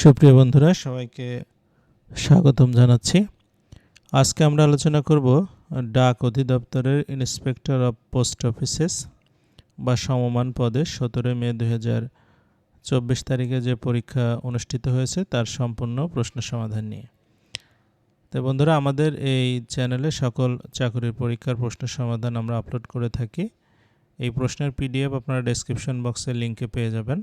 সুপ্রিয় বন্ধুরা, সবাইকে স্বাগতম জানাচ্ছি। আজকে আমরা আলোচনা করব ডাক অধিদপ্তরের ইন্সপেক্টর অফ পোস্ট অফিসেস বা সমমান পদে সতেরোই মে দু চব্বিশ তারিখে যে পরীক্ষা অনুষ্ঠিত হয়েছে, তার সম্পূর্ণ প্রশ্ন সমাধান নিয়ে। তো বন্ধুরা, আমাদের এই চ্যানেলে সকল চাকরির পরীক্ষার প্রশ্ন সমাধান আমরা আপলোড করে থাকি। এই প্রশ্নের পিডিএফ আপনারা ডেসক্রিপশন বক্সের লিঙ্কে পেয়ে যাবেন।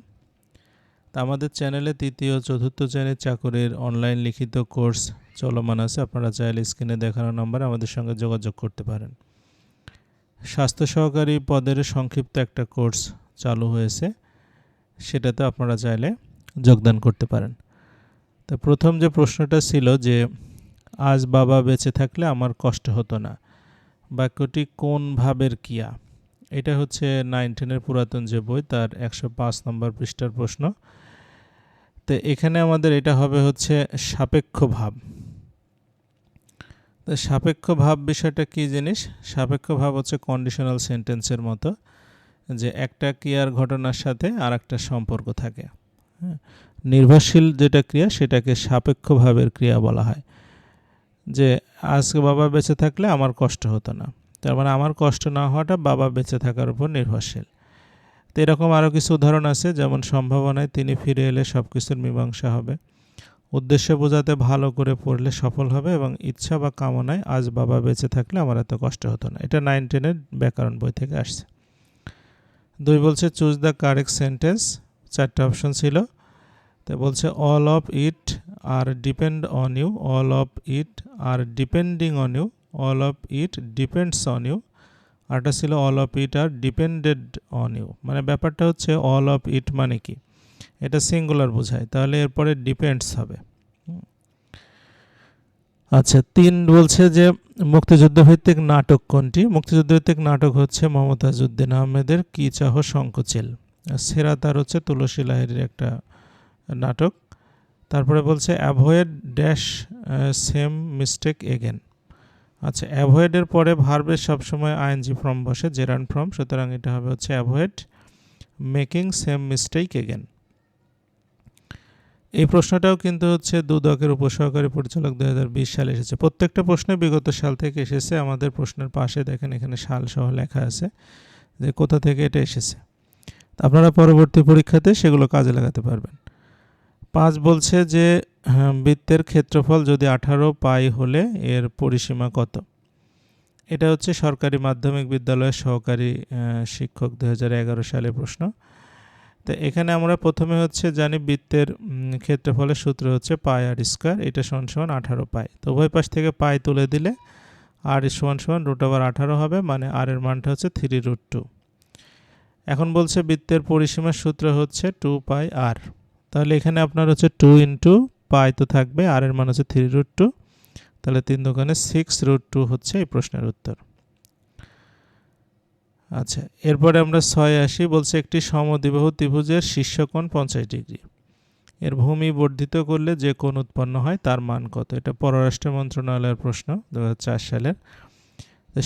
আমাদের চ্যানেলে তৃতীয় চতুর্থ শ্রেণির চাকরির অনলাইন লিখিত কোর্স চলমান আছে। আপনারা চাইলে স্ক্রিনে দেখানো নম্বরে আমাদের সঙ্গে যোগাযোগ করতে পারেন। স্বাস্থ্য সহকারী পদের সংক্ষিপ্ত একটা কোর্স চালু হয়েছে। সেটাতে আপনারা চাইলে যোগদান করতে পারেন। তো প্রথম যে প্রশ্নটা ছিল যে, আজ বাবা বেঁচে থাকলে আমার কষ্ট হতো না। বাক্যটি কোন ভাবের কিয়া? এটা হচ্ছে নাইন টেনের পুরাতন যে বই, তার একশো পাঁচ নম্বর পৃষ্ঠার প্রশ্ন। তো এখানে আমাদের এটা হবে হচ্ছে সাপেক্ষ ভাব তো সাপেক্ষ ভাব বিষয়টা কী জিনিস? সাপেক্ষ ভাব হচ্ছে কন্ডিশনাল সেন্টেন্সের মতো যে একটা ক্রিয়ার ঘটনার সাথে আর একটা সম্পর্ক থাকে। হ্যাঁ নির্ভরশীল যেটা ক্রিয়া সেটাকে সাপেক্ষ ভাবের ক্রিয়া বলা হয়। যে আজকে বাবা বেঁচে থাকলে আমার কষ্ট হতো না, তার মানে আমার কষ্ট না হওয়াটা বাবা বেঁচে থাকার উপর নির্ভরশীল। তো এরকম আরও কিছু উদাহরণ আছে, যেমন সম্ভাবনায় তিনি ফিরে এলে সব কিছুর মীমাংসা হবে। উদ্দেশ্য বোঝাতে ভালো করে পড়লে সফল হবে এবং ইচ্ছা বা কামনায় আজ বাবা বেঁচে থাকলে আমার এত কষ্ট হতো না। এটা নাইন টেনের ব্যাকরণ বই থেকে আসছে। দুই বলছে, চুজ দ্য কারেক্ট সেন্টেন্স। চারটে অপশন ছিল। তো বলছে, all of it are depend on you. All of it are depending on you. All of it depends on you. আরটা ছিল all of it are depended on you মানে ব্যাপারটা হচ্ছে all of ইট মানে কি? এটা সিঙ্গুলার বোঝায়। তাহলে এরপরে ডিপেন্ডস হবে। আচ্ছা তিন বলছে যে মুক্তিযুদ্ধ ভিত্তিক নাটক কোনটি? মুক্তিযুদ্ধ ভিত্তিক নাটক হচ্ছে মমতাজ উদ্দিন আহমেদের কি চাহ শঙ্কচিল সেরা তার হচ্ছে তুলসী লাহিরির একটা নাটক। তারপরে বলছে avoid dash same mistake again আচ্ছা অ্যাভয়েডের পরে ভার্বের সবসময় আইএনজি ফর্ম বসে জেরান ফর্ম সুতরাং এটা হবে হচ্ছে avoid making same mistake again এই প্রশ্নটাও কিন্তু হচ্ছে দুদকের উপসহকারী পরিচালক দু হাজার বিশ সালে এসেছে। প্রত্যেকটা প্রশ্নে বিগত সাল থেকে এসেছে, আমাদের প্রশ্নের পাশে দেখেন এখানে সাল সহ লেখা আছে যে কোথা থেকে এটা এসেছে। আপনারা পরবর্তী পরীক্ষাতে সেগুলো কাজে লাগাতে পারবেন। পাঁচ বলছে যে হ্যাঁ, বৃত্তের ক্ষেত্রফল যদি আঠারো পাই হলে এর পরিসীমা কত? এটা হচ্ছে সরকারি মাধ্যমিক বিদ্যালয়ের সহকারী শিক্ষক দু সালে প্রশ্ন। তো এখানে আমরা প্রথমে হচ্ছে জানি বৃত্তের ক্ষেত্রফলের সূত্র হচ্ছে পাই আর স্কোয়ার এটা সমান সমান আঠারো পাই। তো উভয় পাশ থেকে পাই তুলে দিলে আর সমান সমান রুট ওভার আঠারো হবে মানে আর এর মানটা হচ্ছে থ্রি রুট টু। এখন বলছে বৃত্তের পরিসীমার সূত্র হচ্ছে টু পাই আর। তাহলে এখানে আপনার হচ্ছে টু ইন্টু পাই তো থাকবে আর এর মান হচ্ছে থ্রি রুট টু তাহলে তিন দোকানে সিক্স রুট টু হচ্ছে এই প্রশ্নের উত্তর। আচ্ছা এরপরে আমরা ছয় আসি, বলছে একটি সমদ্বিবাহু ত্রিভুজের শীর্ষকোণ পঞ্চাশ ডিগ্রি। এর ভূমি বর্ধিত করলে যে কোণ উৎপন্ন হয়, তার মান কত? এটা পররাষ্ট্র মন্ত্রণালয়ের প্রশ্ন দু হাজার চার সালের।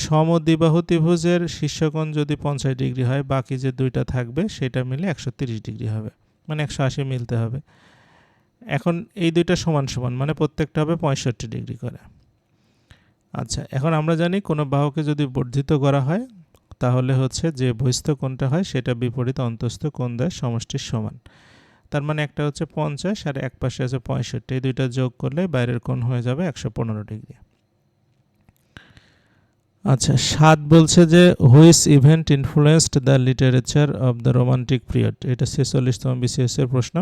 সমদ্বিবাহু ত্রিভুজের শীর্ষকোণ যদি পঞ্চাশ ডিগ্রি হয়, বাকি যে দুইটা থাকবে, সেটা মিলে একশো ডিগ্রি হবে। মানে একশো আশি মিলতে হবে। এখন এই দুইটা সমান সমান মানে প্রত্যেকটা হবে পঁয়ষট্টি ডিগ্রি করে। আচ্ছা এখন আমরা জানি কোনো বাহুকে যদি বর্ধিত করা হয়, তাহলে হচ্ছে যে বহিস্থ কোণটা হয় সেটা বিপরীত অন্তস্থ কোণ দেয় সমষ্টির সমান। তার মানে একটা হচ্ছে পঞ্চাশ আর এক পাশে আছে পঁয়ষট্টি। এই দুইটা যোগ করলে বাইরের কোণ হয়ে যাবে একশো পনেরো ডিগ্রি। আচ্ছা সাত বলছে যে which event influenced the literature of the romantic period এটা ছেচল্লিশতম বিসিএস এর প্রশ্ন।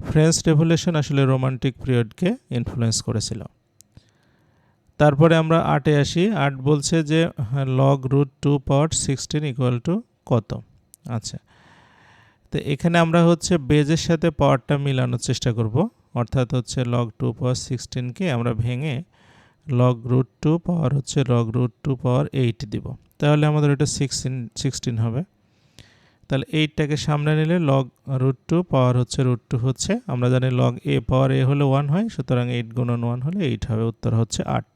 ফ্রেঞ্চ রেভলিউশন আসলে রোমান্টিক পিরিয়ডকে ইনফ্লুয়েস করেছিল। তারপরে আমরা আটে আসি। আট বলছে যে log root two power sixteen equal to কত? আচ্ছা তো এখানে আমরা হচ্ছে বেজের সাথে পাওয়ারটা মিলানোর চেষ্টা করব। অর্থাৎ হচ্ছে লগ টু পাওয়ার সিক্সটিনকে আমরা ভেঙে লগ রুট টু পাওয়ার হচ্ছে log root two power eight দিব। তাহলে আমাদের এটা সিক্সটিন সিক্সটিন হবে। তাহলে এইটটাকে সামনে নিলে লগ রুট টু পাওয়ার হচ্ছে রুট টু হচ্ছে আমরা জানি লগ এ পাওয়ার এ হলে ওয়ান হয় সুতরাং এইট গুণন ওয়ান হলে এইট হবে উত্তর হচ্ছে আট।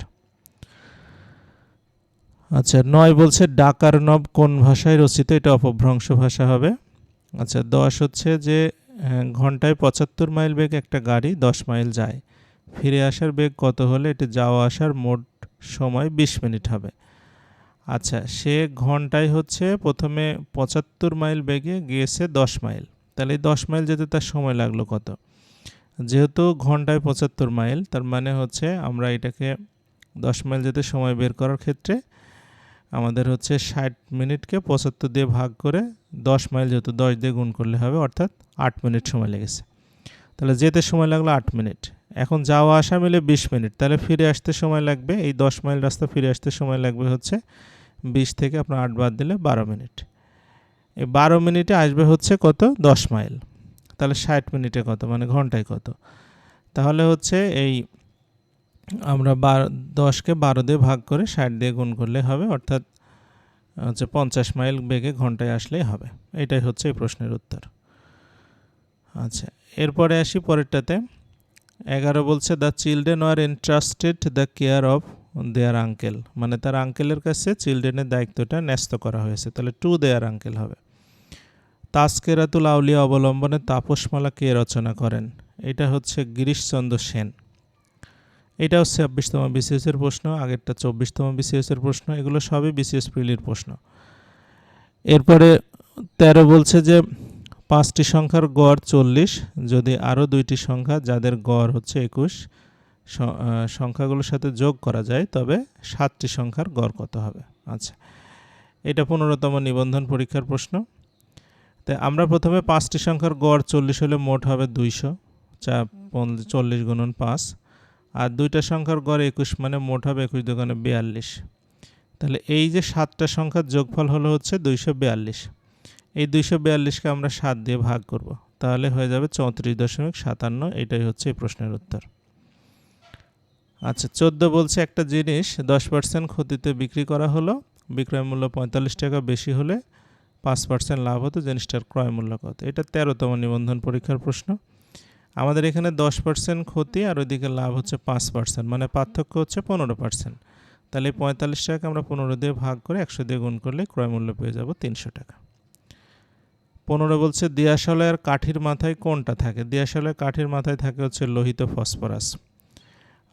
আচ্ছা নয় বলছে ডাকার নব কোন ভাষায় রচিত এটা অপভ্রংশ ভাষা হবে। আচ্ছা দশ হচ্ছে যে আহ, ঘন্টায় পঁচাত্তর মাইল বেগ একটা গাড়ি দশ মাইল যায়। ফিরে আসার বেগ কত হলে এটি যাওয়া আসার মোট সময় বিশ মিনিট হবে? আচ্ছা সে ঘন্টায় হচ্ছে প্রথমে পঁচাত্তর মাইল বেগে গিয়েছে দশ মাইল। তাহলে এই দশ মাইল যেতে তার সময় লাগল কত? যেহেতু ঘন্টায় পঁচাত্তর মাইল, তার মানে হচ্ছে আমরা এটাকে দশ মাইল যেতে সময় বের করার ক্ষেত্রে আমাদের হচ্ছে ষাট মিনিটকে পঁচাত্তর দিয়ে ভাগ করে দশ মাইল যেহেতু দশ দিয়ে গুণ করলে হবে, অর্থাৎ আট মিনিট সময় লেগেছে। তাহলে যেতে সময় লাগল আট মিনিট। এখন যাওয়া আসা মিলে বিশ মিনিট। তাহলে ফিরে আসতে সময় লাগবে, এই দশ মাইল রাস্তা ফিরে আসতে সময় লাগবে হচ্ছে বিশ থেকে আপনার আট বাদ দিলে বারো মিনিট। এই বারো মিনিটে আসবে হচ্ছে কত? দশ মাইল। তাহলে ষাট মিনিটে কত? মানে ঘন্টায় কত? তাহলে হচ্ছে এই আমরা বারো, দশকে বারো দিয়ে ভাগ করে ষাট দিয়ে গুণ করলে হবে, অর্থাৎ হচ্ছে পঞ্চাশ মাইল বেগে ঘন্টায় আসলেই হবে। এটাই হচ্ছে এই প্রশ্নের উত্তর। আচ্ছা এরপরে আসি পরেরটাতে। এগারো বলছে the children are interested the care of their uncle মানে তার আঙ্কেলের কাছে চিলড্রেনের দায়িত্বটা ন্যস্ত করা হয়েছে। তাহলে টু দেয়ার আঙ্কেল হবে। তাস্কেরাতুল আউলিয়া অবলম্বনে তাপসমালা কে রচনা করেন? এটা হচ্ছে গিরিশচন্দ্র সেন। এটাও ছাব্বিশতম বিসিএসের প্রশ্ন, আগেরটা চব্বিশতম বিসিএসের প্রশ্ন, এগুলো সবই বিসিএস প্রিলির প্রশ্ন। এরপরে তেরো বলছে যে পাঁচটি সংখ্যার গড় চল্লিশ, যদি আরও দুইটি সংখ্যা, যাদের গড় হচ্ছে একুশ সংখ্যাগুলোর সাথে যোগ করা যায়, তবে সাতটি সংখ্যার গড় কত হবে? আচ্ছা এটা পনেরোতম নিবন্ধন পরীক্ষার প্রশ্ন। তো আমরা প্রথমে পাঁচটি সংখ্যার গড় চল্লিশ হলে মোট হবে দুইশো চা চল্লিশ গুণন পাঁচ, আর দুইটা সংখ্যার গড় একুশ মানে মোট হবে একুশ দোকানে বিয়াল্লিশ। তাহলে এই যে সাতটা সংখ্যার যোগফল হলো হচ্ছে দুইশো বিয়াল্লিশ। এই দুইশো বিয়াল্লিশকে আমরা সাত দিয়ে ভাগ করব। তাহলে হয়ে যাবে চৌত্রিশ দশমিক সাতান্ন। এটাই হচ্ছে এই প্রশ্নের উত্তর। আচ্ছা চোদ্দ বলছে একটা জিনিস, দশ পার্সেন্ট ক্ষতিতে বিক্রি করা হলো, বিক্রয় মূল্য পঁয়তাল্লিশ টাকা, বেশি হলে পাঁচ পার্সেন্ট লাভ হতো জিনিসটার ক্রয় মূল্য কত? এটা তেরোতম নিবন্ধন পরীক্ষার প্রশ্ন। আমাদের এখানে দশ পার্সেন্ট ক্ষতি আর ওইদিকে লাভ হচ্ছে পাঁচ পার্সেন্ট মানে পার্থক্য হচ্ছে পনেরো পার্সেন্ট। তাহলে পঁয়তাল্লিশ টাকা আমরা পনেরো দিয়ে ভাগ করে একশো দিয়ে গুণ করলে ক্রয় মূল্য পেয়ে যাব তিনশো টাকা। পনেরো বলছে দিয়াশালয়ের কাঠির মাথায় কোনটা থাকে? দিয়াশালয়ের কাঠির মাথায় থাকে হচ্ছে লোহিত ফসফরাস।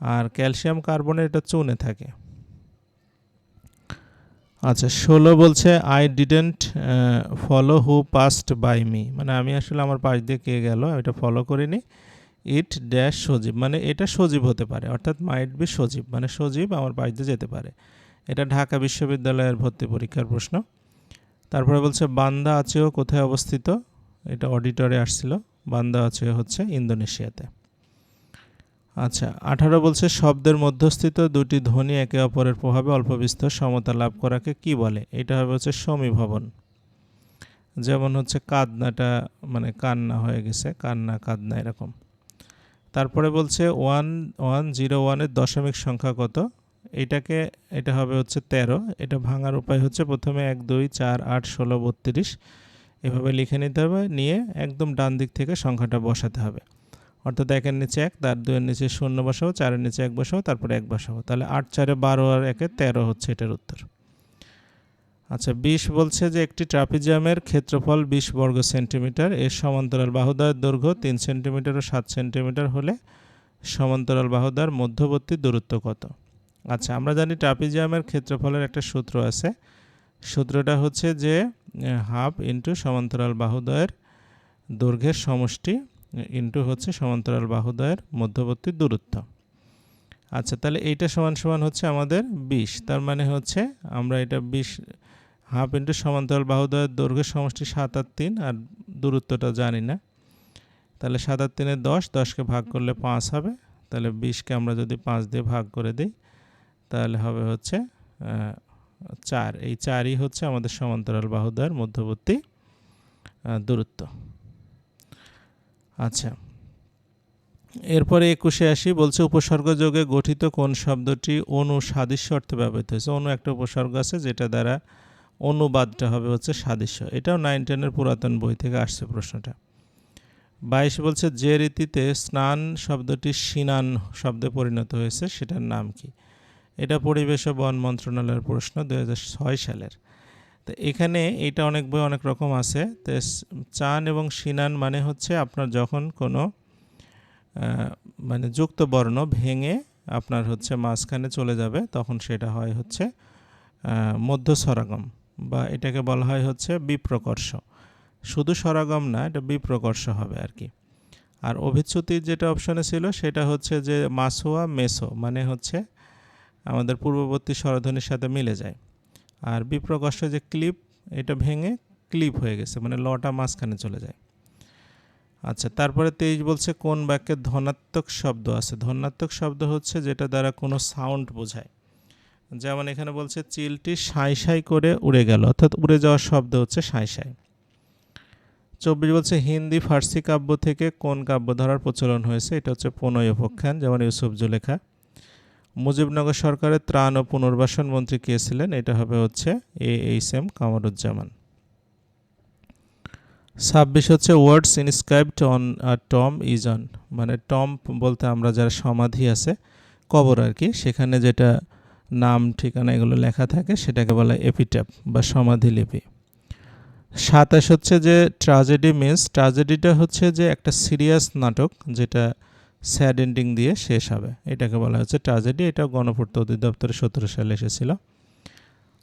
আর ক্যালসিয়াম কার্বনের এটা চুনে থাকে। আচ্ছা ষোলো বলছে I didn't follow who passed by me মানে আমি আসলে আমার পাশ দিয়ে কে গেল এটা ফলো করিনি। ইট ড্যাশ সজীব মানে এটা সজীব হতে পারে, অর্থাৎ মাইট বি সজীব মানে সজীব আমার পাশ দিয়ে যেতে পারে। এটা ঢাকা বিশ্ববিদ্যালয়ের ভর্তি পরীক্ষার প্রশ্ন। তারপরে বলছে, বান্দা আচেও কোথায় অবস্থিত? এটা অডিটরে আসছিল। বান্দা আচেও হচ্ছে ইন্দোনেশিয়াতে। আচ্ছা আঠারো বলছে, শব্দের মধ্যস্থিত দুটি ধ্বনি একে অপরের প্রভাবে অল্প বিস্তর সমতা লাভ করাকে কি বলে? এটা হবে হচ্ছে সমীভবন যেমন হচ্ছে কাদনাটা মানে কান্না হয়ে গেছে, কান্না, কাদনা এরকম। তারপরে বলছে, ওয়ান ওয়ান জিরো ওয়ানের দশমিক সংখ্যা কত? এটাকে, এটা হবে হচ্ছে তেরো। এটা ভাঙার উপায় হচ্ছে প্রথমে এক, দুই, চার, আট, ষোলো, বত্রিশ। এভাবে লিখে নিতে হবে। নিয়ে একদম ডান দিক থেকে সংখ্যাটা বসাতে হবে। অর্থাৎ একের নিচে এক, তার দুইয়ের নিচে শূন্য বসাবো চারের নিচে এক বসাবো তারপরে এক বসাবো তাহলে আট, চারে বারো আর একে তেরো হচ্ছে এটার উত্তর। আচ্ছা বিশ বলছে যে একটি ট্রাপিজিয়ামের ক্ষেত্রফল বিশ বর্গ সেন্টিমিটার। এর সমান্তরাল বাহুদ্বয়ের দৈর্ঘ্য তিন সেন্টিমিটার ও সাত সেন্টিমিটার হলে সমান্তরাল বাহুদ্বয়ের মধ্যবর্তী দূরত্ব কত? আচ্ছা আমরা জানি ট্রাপিজিয়ামের ক্ষেত্রফলের একটা সূত্র আছে। সূত্রটা হচ্ছে যে, হাফ ইন্টু সমান্তরাল বাহুদয়ের দৈর্ঘ্যের সমষ্টি ইন্টু হচ্ছে সমান্তরাল বাহুদয়ের মধ্যবর্তী দূরত্ব। আচ্ছা তাহলে এইটা সমান সমান হচ্ছে আমাদের বিশ। তার মানে হচ্ছে আমরা এটা বিশ, হাফ ইন্টু সমান্তরাল বাহুদয়ের দৈর্ঘ্যের সমষ্টি সাত আর তিন, আর দূরত্বটা জানি না। তাহলে সাত আর তিনে দশ, দশকে ভাগ করলে পাঁচ হবে। তাহলে বিশকে আমরা যদি পাঁচ দিয়ে ভাগ করে দিই তাহলে হবে হচ্ছে চার। এই চারই হচ্ছে আমাদের সমান্তরাল বাহুদ্বয়ের মধ্যবর্তী দূরত্ব। আচ্ছা। এরপরে একুশে আসি, বলছে উপসর্গ যোগে গঠিত কোন শব্দটি অনু সাদৃশ্য অর্থে ব্যবহৃত হয়েছে? অনু একটা উপসর্গ আছে যেটা দ্বারা অনুবাদটা হবে হচ্ছে সাদৃশ্য। এটাও নাইন টেনের পুরাতন বই থেকে আসছে প্রশ্নটা। বাইশ বলছে যে রীতিতে স্নান শব্দটি সিনান শব্দে পরিণত হয়েছে, সেটার নাম কি? এটা পরিবেশ ও বন মন্ত্রণালয়ের প্রশ্ন দু হাজার ছয় সালের। তো এখানে এটা অনেক বই, অনেক রকম আছে। তো চান এবং সিনান মানে হচ্ছে আপনার যখন কোনো মানে যুক্ত বর্ণ ভেঙে আপনার হচ্ছে মাঝখানে চলে যাবে, তখন সেটা হয় হচ্ছে মধ্য স্বরাগম বা এটাকে বলা হয় হচ্ছে বিপ্রকর্ষ। শুধু স্বরাগম না, এটা বিপ্রকর্ষ হবে আর কি। আর অভিচ্যুতির যেটা অপশনে ছিল, সেটা হচ্ছে যে মাসোয়া মেসো মানে হচ্ছে আমাদের পূর্ববর্তী স্বরধ্বনির সাথে মিলে যায়। আর বিপ্রকর্ষ যে ক্লিপ, এটা ভেঙে ক্লিপ হয়ে গেছে মানে লটা মাঝখানে চলে যায়। আচ্ছা তারপরে তেইশ বলছে কোন বাক্যে ধনাত্মক শব্দ আছে? ধনাত্মক শব্দ হচ্ছে যেটা দ্বারা কোনো সাউন্ড বোঝায়। যেমন এখানে বলছে, চিলটি সাই সাই করে উড়ে গেল, অর্থাৎ উড়ে যাওয়ার শব্দ হচ্ছে সাই সাই। চব্বিশ বলছে, হিন্দি ফার্সি কাব্য থেকে কোন কাব্য ধারার প্রচলন হয়েছে? এটা হচ্ছে প্রণয় উপখ্যান যেমন ইউসুফ জুলেখা। মুজিবনগর সরকারের ত্রাণ ও পুনর্বাসন মন্ত্রী কে ছিলেন? এটা হবে হচ্ছে এ এইচ এম কামরুজ্জামান। ছাব্বিশ হচ্ছে words inscribed on tomb is on মানে টম বলতে আমরা যারা সমাধি আছে, কবর আর কি, সেখানে যেটা নাম, ঠিকানা এগুলো লেখা থাকে, সেটাকে বলা এপিট্যাপ বা সমাধি লিপি। সাতাশ হচ্ছে যে ট্রাজেডি মিনস, ট্রাজেডিটা হচ্ছে যে একটা সিরিয়াস নাটক, যেটা স্যাড এন্ডিং দিয়ে শেষ হবে। এটাকে বলা হচ্ছে ট্রাজেডি। এটা গণপূর্ত অধিদপ্তরে সতেরো সালে এসেছিল।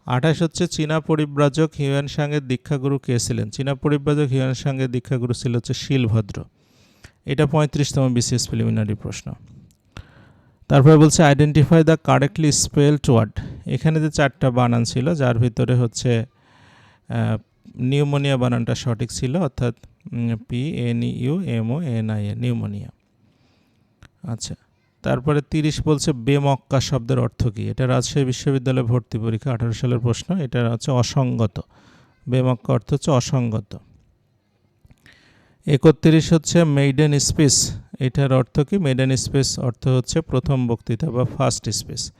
আঠাশ হচ্ছে চীনা পরিব্রাজক হিউয়ান সাংয়ের দীক্ষাগুরু কে ছিলেন? চীনা পরিব্রাজক হিউয়ান সাংয়ের দীক্ষাগুরু ছিল হচ্ছে শিলভদ্র। এটা পঁয়ত্রিশতম বিসিএস প্রিলিমিনারি প্রশ্ন। তারপরে বলছে identify the correctly spelled word এখানে যে চারটা বানান ছিল, যার ভিতরে হচ্ছে নিউমোনিয়া বানানটা সঠিক ছিল, অর্থাৎ P N U M O N I A pneumonia. আচ্ছা। তারপরে তিরিশ বলছে বেমক্কা শব্দের অর্থ কী? এটা রাজশাহী বিশ্ববিদ্যালয়ে ভর্তি পরীক্ষা, আঠারো সালের প্রশ্ন। এটা হচ্ছে অসঙ্গত। বেমক্কা অর্থ হচ্ছে অসঙ্গত। একত্রিশ হচ্ছে মেইডেন স্পেস। এটার অর্থ কি? মেডেন স্পেস অর্থ হচ্ছে প্রথম বক্তৃতা বা ফার্স্ট স্পেস।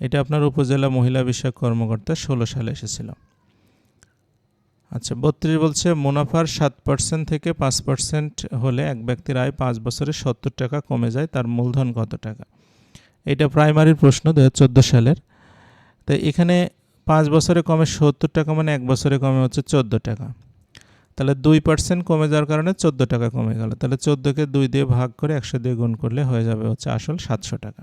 এটা আপনার উপজেলা মহিলা বিষয়ক কর্মকর্তা ষোলো সালে এসেছিল। আচ্ছা বত্রিশ বলছে, মুনাফার সাত পার্সেন্ট থেকে পাঁচ পার্সেন্ট হলে এক ব্যক্তির আয় পাঁচ বছরে সত্তর টাকা কমে যায়, তার মূলধন কত টাকা? এটা প্রাইমারির প্রশ্ন দু হাজার চোদ্দ সালের। তো এখানে পাঁচ বছরে কমে সত্তর টাকা মানে এক বছরে কমে হচ্ছে চোদ্দ টাকা। তাহলে দুই পার্সেন্ট কমে যাওয়ার কারণে চোদ্দ টাকা কমে গেল। তাহলে চোদ্দোকে দুই দিয়ে ভাগ করে একশো দিয়ে গুণ করলে হয়ে যাবে হচ্ছে আসল সাতশো টাকা।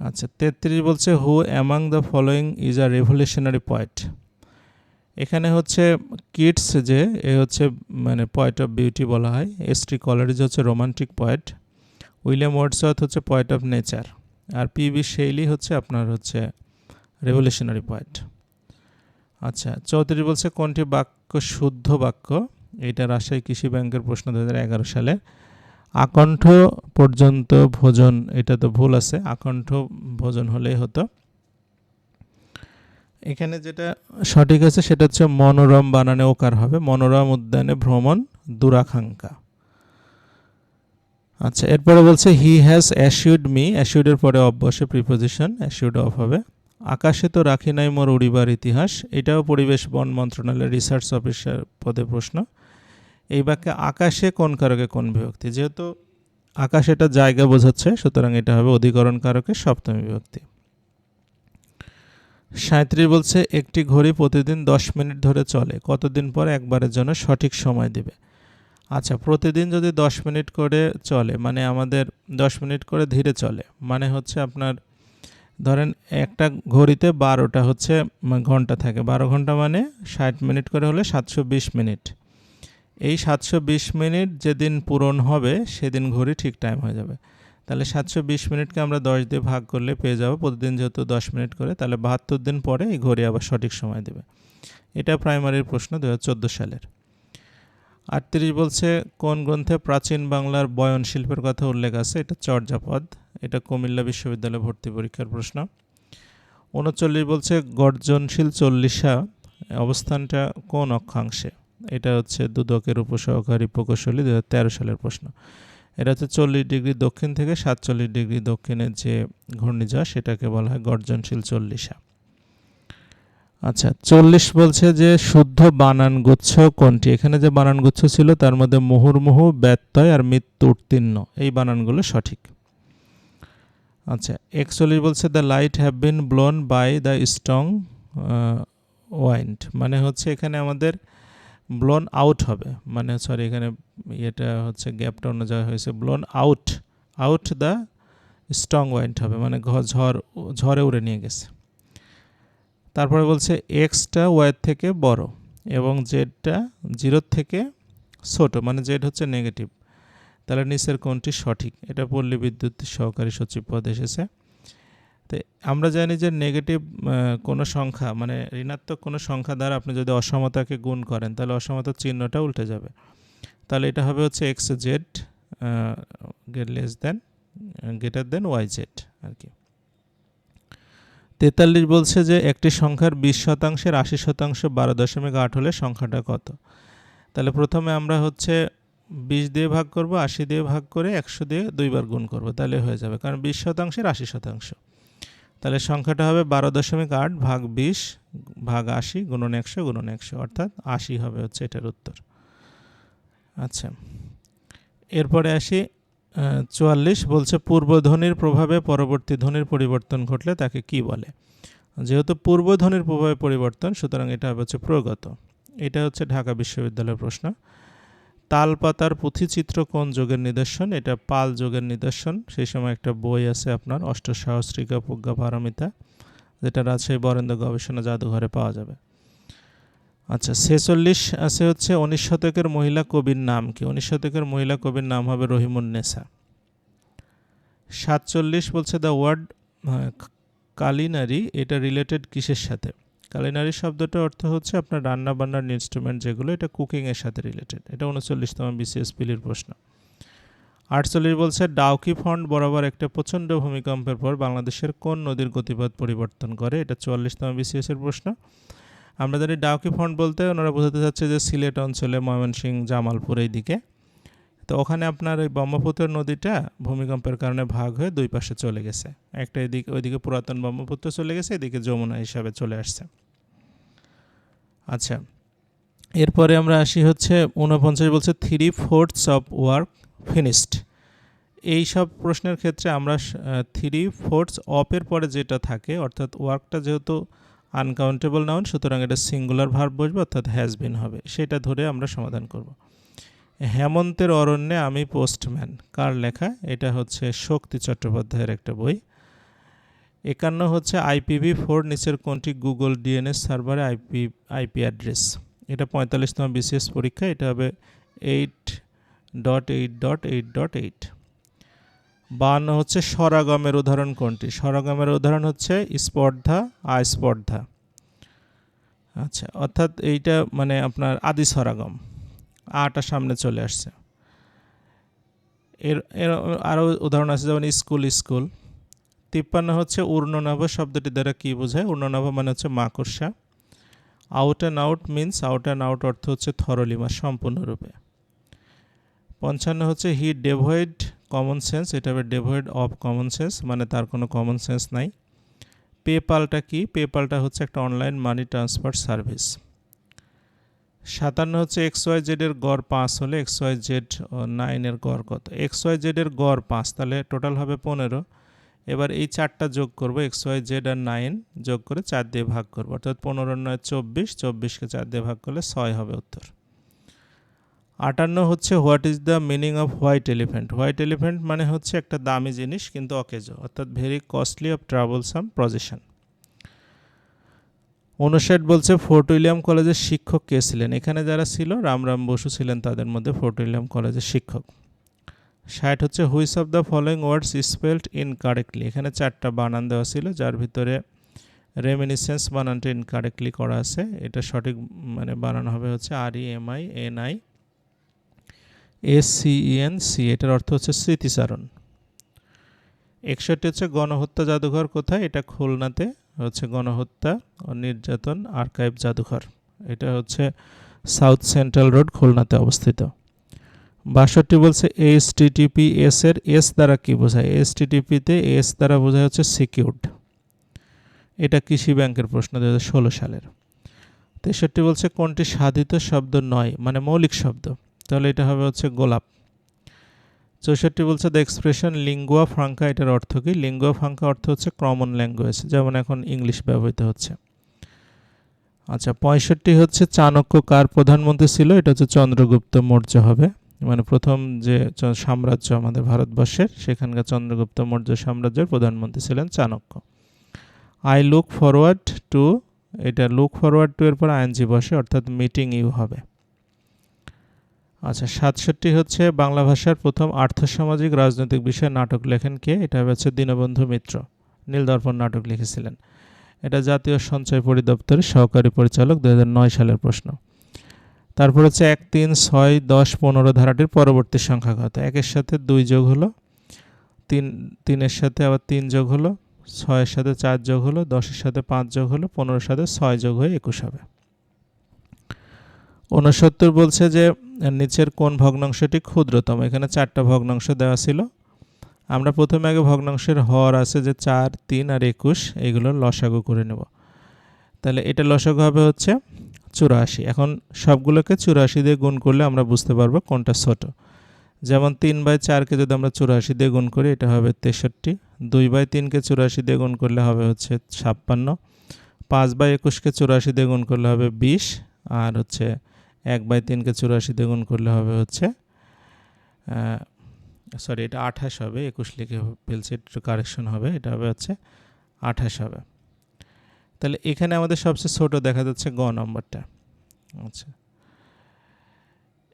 আচ্ছা তেত্রিশ বলছে who among the following is a revolutionary poet এখানে হচ্ছে কিডস যে, এ হচ্ছে মানে পয়েন্ট অফ বিউটি বলা হয়। এসটি কলারিজ হচ্ছে রোমান্টিক পয়েন্ট উইলিয়াম ওয়ার্ডসওয়ার্থ হচ্ছে পয়েন্ট অফ নেচার আর পিবি শেইলি হচ্ছে আপনার হচ্ছে রেভলিউশনারি পয়েন্ট আচ্ছা চৌধুরী বলছে, কোনটি বাক্য শুদ্ধ বাক্য? এটা রাজশাহী কৃষি ব্যাংকের প্রশ্ন দু হাজার এগারো সালে। আকণ্ঠ পর্যন্ত ভোজন, এটা তো ভুল আছে। আকণ্ঠ ভোজন হলেই হতো। এখানে যেটা সঠিক আছে সেটা হচ্ছে মনোরম বানানে ওকার হবে। মনোরম উদ্যানে ভ্রমণ দুরাকাঙ্ক্ষা। আচ্ছা এরপরে বলছে হি হ্যাজ অ্যাসিউড মি অ্যাসিউডের পরে বসে প্রিপোজিশন অ্যাসিউড অফ হবে। আকাশে তো রাখি নাই মোর উড়িবার ইতিহাস। এটাও পরিবেশ বন মন্ত্রণালয়ের রিসার্চ অফিসার পদে প্রশ্ন। এই বাক্যে আকাশে কোন কারকে কোন বিভক্তি? যেহেতু আকাশ এটা জায়গা বোঝাচ্ছে, সুতরাং এটা হবে অধিকরণ কারকে সপ্তমী বিভক্তি। সাঁত্রিশ বলছে, একটি ঘড়ি প্রতিদিন দশ মিনিট ধরে চলে। কতদিন পর একবারের জন্য সঠিক সময় দিবে? আচ্ছা প্রতিদিন যদি দশ মিনিট করে চলে মানে আমাদের দশ মিনিট করে ধীরে চলে মানে হচ্ছে আপনার ধরেন একটা ঘড়িতে বারোটা হচ্ছে ঘণ্টা থাকে। বারো ঘণ্টা মানে ষাট মিনিট করে হলে সাতশো বিশ মিনিট। এই সাতশো বিশ মিনিট যেদিন পূরণ হবে, সেদিন ঘড়ি ঠিক টাইম হয়ে যাবে। তাহলে সাতশো বিশ মিনিটকে আমরা দশ দিয়ে ভাগ করলে পেয়ে যাব। প্রতিদিন যেহেতু দশ মিনিট করে, তাহলে বাহাত্তর দিন পরে এই ঘড়ি আবার সঠিক সময় দেবে। এটা প্রাইমারির প্রশ্ন দু হাজার সালের। আটত্রিশ বলছে, কোন গ্রন্থে প্রাচীন বাংলার বয়ন শিল্পের কথা উল্লেখ আছে? এটা চর্যাপদ। এটা কুমিল্লা বিশ্ববিদ্যালয়ে ভর্তি পরীক্ষার প্রশ্ন। উনচল্লিশ বলছে, গর্জনশীল চল্লিশা অবস্থানটা কোন অক্ষাংশে? এটা হচ্ছে দুদকের উপসহকারী প্রকৌশলী দু হাজার তেরো সালের প্রশ্ন। এটা হচ্ছে চল্লিশ ডিগ্রি দক্ষিণ থেকে সাতচল্লিশ ডিগ্রি দক্ষিণের যে ঘূর্ণিঝড়, সেটাকে বলা হয় গর্জনশীল চল্লিশা। আচ্ছা চল্লিশ বলছে যে শুদ্ধ বানান গুচ্ছ কোনটি? এখানে যে বানান গুচ্ছ ছিল, তার মধ্যে মুহুর্মুহু, ব্যত্যয় আর মৃত্যু উত্তীর্ণ, এই বানানগুলো সঠিক। আচ্ছা একচল্লিশ বলছে the light have been blown by the strong wind মানে হচ্ছে এখানে আমাদের ব্লোন আউট হবে। মানে সরি এখানে এটা হচ্ছে গ্যাপটা অন্য জায়গায় হয়েছে blown out out the strong wind হবে। মানে ঝড়, ঝড়ে উড়ে নিয়ে গেছে। তারপরে বলছে এক্সটা ওয়াইয়ের থেকে বড় এবং জেডটা জিরোর থেকে ছোট মানে জেড হচ্ছে নেগেটিভ তাহলে নিচের কোনটি সঠিক? এটা পল্লী বিদ্যুৎ সহকারী সচিব পদ এসেছে। তো আমরা জানি যে নেগেটিভ কোনো সংখ্যা মানে ঋণাত্মক কোনো সংখ্যা দ্বারা আপনি যদি অসমতাকে গুণ করেন, তাহলে অসমতার চিহ্নটা উল্টে যাবে। তাহলে এটা হবে হচ্ছে X Z get less than greater than Y Z আর কি। তেতাল্লিশ বলছে যে একটি সংখ্যার বিশ শতাংশের আশি শতাংশ বারো দশমিক আট হলে সংখ্যাটা কত? তাহলে প্রথমে আমরা হচ্ছে বিশ দিয়ে ভাগ করব, আশি দিয়ে ভাগ করে একশো দিয়ে দুইবার গুণ করব, তাহলে হয়ে যাবে। কারণ বিশ শতাংশের আশি শতাংশ। তাহলে সংখ্যাটা হবে বারো দশমিক আট ভাগ বিশ ভাগ আশি গুণন একশো গুণন একশো, অর্থাৎ আশি হবে হচ্ছে এটার উত্তর। আচ্ছা এরপরে আসি চুয়াল্লিশ বলছে পূর্বধ্বনির প্রভাবে পরবর্তী ধ্বনির পরিবর্তন ঘটলে তাকে কি বলে? যেহেতু পূর্বধ্বনির প্রভাবে পরিবর্তন, সুতরাং এটা হচ্ছে প্রগত। এটা হচ্ছে ঢাকা বিশ্ববিদ্যালয়ের প্রশ্ন। তালপাতার পুঁথিচিত্র কোন যুগের নিদর্শন? এটা পাল যুগের নিদর্শন। সেই সময় একটা বই আছে আপনার, অষ্টসহস্রিকা প্রজ্ঞা পারমিতা, যেটা রাজশাহী বরেন্দ্র গবেষণা জাদুঘরে পাওয়া যাবে। আচ্ছা ছেচল্লিশ আছে হচ্ছে উনিশ শতকের মহিলা কবির নাম কি? উনিশ শতকের মহিলা কবির নাম হবে রহিমুন্নেসা সাতচল্লিশ বলছে দ্য ওয়ার্ড কালিনারি, এটা রিলেটেড কিসের সাথে? কালিনারি শব্দটার অর্থ হচ্ছে আপনার রান্না বান্নার ইনস্ট্রুমেন্ট যেগুলো, এটা কুকিংয়ের সাথে রিলেটেড এটা উনচল্লিশতম বিসিএস পিলির প্রশ্ন। আটচল্লিশ বলছে, ডাউকি ফন্ড বরাবর একটা প্রচণ্ড ভূমিকম্পের পর বাংলাদেশের কোন নদীর গতিপথ পরিবর্তন করে? এটা চুয়াল্লিশতম বিসিএস এর প্রশ্ন। আমরা জানি ডাউকি ফন্ড বলতে ওনারা বোঝাতে চাচ্ছে যে সিলেট অঞ্চলে ময়মনসিংহ, জামালপুর এই দিকে তো ওখানে আপনার ওই ব্রহ্মপুত্র নদীটা ভূমিকম্পের কারণে ভাগ হয়ে দুই পাশে চলে গেছে। একটা এদিকে, ওইদিকে পুরাতন ব্রহ্মপুত্র চলে গেছে, এদিকে যমুনা হিসাবে চলে আসছে। আচ্ছা এরপরে আমরা আসি হচ্ছে ঊনপঞ্চাশ বলছে three fourths of work finished এই সব প্রশ্নের ক্ষেত্রে আমরা থ্রি ফোর্থস অফের পরে যেটা থাকে, অর্থাৎ ওয়ার্কটা যেহেতু আনকাউন্টেবল নাউন সুতরাং এটা সিঙ্গুলার ভার্ব বসবে, অর্থাৎ হ্যাজ বিন হবে, সেটা ধরে আমরা সমাধান করব। হেমন্তের অরণ্যে আমি পোস্টম্যান কার লেখা? এটা হচ্ছে শক্তি চট্টোপাধ্যায়ের একটা বই। একান্ন হচ্ছে আইপিভি, ফোর নিচের কোনটি গুগল ডিএনএস সার্ভারে আইপি আইপি অ্যাড্রেস? এটা পঁয়তাল্লিশতম বিসিএস পরীক্ষা, এটা হবে eight dot eight dot eight dot eight বান্ন হচ্ছে সরাগমের উদাহরণ কোনটি? সরাগমের উদাহরণ হচ্ছে স্পর্ধা, আস্পর্ধা। আচ্ছা অর্থাৎ এইটা মানে আপনার আদি সরাগম আটা সামনে চলে আসছে। এর এর আরও উদাহরণ আছে, যেমন স্কুল স্কুল। তিপ্পান্ন হচ্ছে উর্ণনাভ শব্দটি দ্বারা কী বোঝায়? উর্ণনাভ মানে হচ্ছে মাকড়সা। Out and out means out and out অর্থ হচ্ছে থরলিমা সম্পূর্ণরূপে। পঞ্চান্ন হচ্ছে হি ডেভয়েড কমন সেন্স এটা হবে ডেভয়েড অফ কমন সেন্স মানে তার কোনো কমন সেন্স নাই। পেপালটা কি? পেপালটা হচ্ছে একটা অনলাইন মানি ট্রান্সফার সার্ভিস সাতান্ন হচ্ছে এক্স ওয়াই জেডের গড় পাঁচ হলে এক্স ওয়াই জেড নাইনের গড় কত? এক্স ওয়াই জেডের গড় পাঁচ, তাহলে টোটাল হবে পনেরো। এবার এই চারটা যোগ করব X Y Z are nine যোগ করে চার দিয়ে ভাগ করব। অর্থাৎ পনেরো, নয়, চব্বিশ, চব্বিশকে চার দিয়ে ভাগ করলে ছয় হবে উত্তর। আটান্ন হচ্ছে what is the meaning of white elephant white elephant মানে হচ্ছে একটা দামি জিনিস, কিন্তু অকেজ, অর্থাৎ very costly of troublesome possession উনষাট বলছে ফোর্ট উইলিয়াম কলেজের শিক্ষক কে ছিলেন? এখানে যারা ছিল, রামরাম বসু ছিলেন তাদের মধ্যে ফোর্ট উইলিয়াম কলেজের শিক্ষক। ষাট হচ্ছে which of the following words spelled incorrectly. এখানে চারটা বানান দেওয়া ছিল, যার ভিতরে রেমিনিসেন্স বানানটা ইনকারেক্টলি করা আছে। এটা সঠিক মানে বানানো হবে হচ্ছে R E M I N I S C N C এটার অর্থ হচ্ছে স্মৃতিচারণ। একষট্টি হচ্ছে গণহত্যা জাদুঘর কোথায়? এটা খুলনাতে হচ্ছে গণহত্যা ও নির্যাতন আর্কাইভ জাদুঘর। এটা হচ্ছে সাউথ সেন্ট্রাল রোড খুলনাতে অবস্থিত। বাষট্টি বলছে এস টিটিপি এস এর এস দ্বারা কি বোঝায়? এস টিটিপিতে এস দ্বারা বোঝায় হচ্ছে সিকিউরড এটা কৃষি ব্যাংকের প্রশ্ন দু ষোলো সালের। তেষট্টি বলছে কোনটি সাধিত শব্দ নয় মানে মৌলিক শব্দ। তাহলে এটা হবে হচ্ছে গোলাপ। চৌষট্টি বলছে দ্য এক্সপ্রেশন লিঙ্গুয়া ফ্রাঙ্কা এটার অর্থ কী? লিঙ্গুয়া ফ্রাঙ্কা অর্থ হচ্ছে কমন ল্যাঙ্গুয়েজ যেমন এখন ইংলিশ ব্যবহৃত হচ্ছে। আচ্ছা পঁয়ষট্টি হচ্ছে চাণক্য কার প্রধানমন্ত্রী ছিল? এটা হচ্ছে চন্দ্রগুপ্ত মৌর্য হবে। মানে প্রথম যে সাম্রাজ্য আমাদের ভারতবর্ষের, সেখানকার চন্দ্রগুপ্ত মৌর্য সাম্রাজ্যের প্রধানমন্ত্রী ছিলেন Chanakya. I look forward to এটা লুক ফরওয়ার্ড টু এর পর আইএনজি বসে, অর্থাৎ মিটিং ইউ হবে। আচ্ছা সাতষট্টি হচ্ছে বাংলা ভাষার প্রথম আর্থসামাজিক রাজনৈতিক বিষয়ে নাটক লেখেন কে? এটা হচ্ছে দীনবন্ধু মিত্র। নীলদর্পণ নাটক লিখেছিলেন। এটা জাতীয় সঞ্চয় পরিদপ্তরের সহকারী পরিচালক দু হাজার নয় সালের প্রশ্ন। তারপর হচ্ছে এক, তিন, ছয়, দশ, পনেরো ধারাটির পরবর্তী সংখ্যা কত? একের সাথে দুই যোগ হলো, তিন, তিনের সাথে আবার তিন যোগ হলো, ছয়ের সাথে চার যোগ হলো, দশের সাথে পাঁচ যোগ হলো, পনেরোর সাথে ছয় যোগ হয়ে একুশ হবে। ঊনসত্তর বলছে যে, নিচের কোন ভগ্নাংশটি ক্ষুদ্রতম? এখানে চারটা ভগ্নাংশ দেওয়া ছিল। আমরা প্রথমে আগে ভগ্নাংশের হর আছে যে চার, তিন আর একুশ এগুলোর লসাগু করে নেব। তাহলে এটা লসাগু হবে হচ্ছে চুরাশি। এখন সবগুলোকে চুরাশি দিয়ে গুণ করলে আমরা বুঝতে পারব কোনটা ছোট। যেমন তিন বাই চারকে যদি আমরা চুরাশি দিয়ে গুণ করি, এটা হবে তেষট্টি। দুই বাই তিনকে চুরাশি দিয়ে গুণ করলে হবে হচ্ছে ছাপ্পান্ন। পাঁচ বাই একুশকে চুরাশি দিয়ে গুণ করলে হবে বিশ। আর হচ্ছে এক বাই তিনকে চুরাশি দিয়ে গুণ করলে হবে হচ্ছে সরি এটা আঠাশ হবে। একুশ লিখে ফেলছি, একটু কারেকশন হবে। এটা হবে হচ্ছে আঠাশ হবে। তাহলে এখানে আমাদের সবচেয়ে ছোট দেখা যাচ্ছে গ নম্বরটা। আচ্ছা।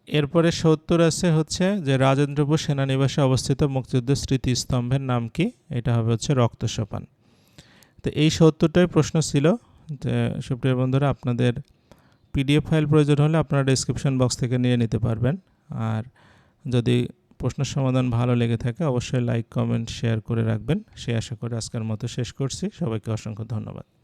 এরপরে সত্তর আছে হচ্ছে যে রাজেন্দ্রপুর সেনানিবাসে অবস্থিত মুক্তিযুদ্ধ স্মৃতিস্তম্ভের নাম কি? এটা হবে হচ্ছে রক্তসোপান। তো এই সত্তরটাই প্রশ্ন ছিল। যে সুপ্রিয় বন্ধুরা, আপনাদের পিডিএফ ফাইল প্রয়োজন হলে আপনারা ডিসক্রিপশন বক্স থেকে নিয়ে নিতে পারবেন। আর যদি প্রশ্নের সমাধান ভালো লেগে থাকে, অবশ্যই লাইক কমেন্ট শেয়ার করে রাখবেন। সে আশা করে আজকের মতো শেষ করছি। সবাইকে অসংখ্য ধন্যবাদ।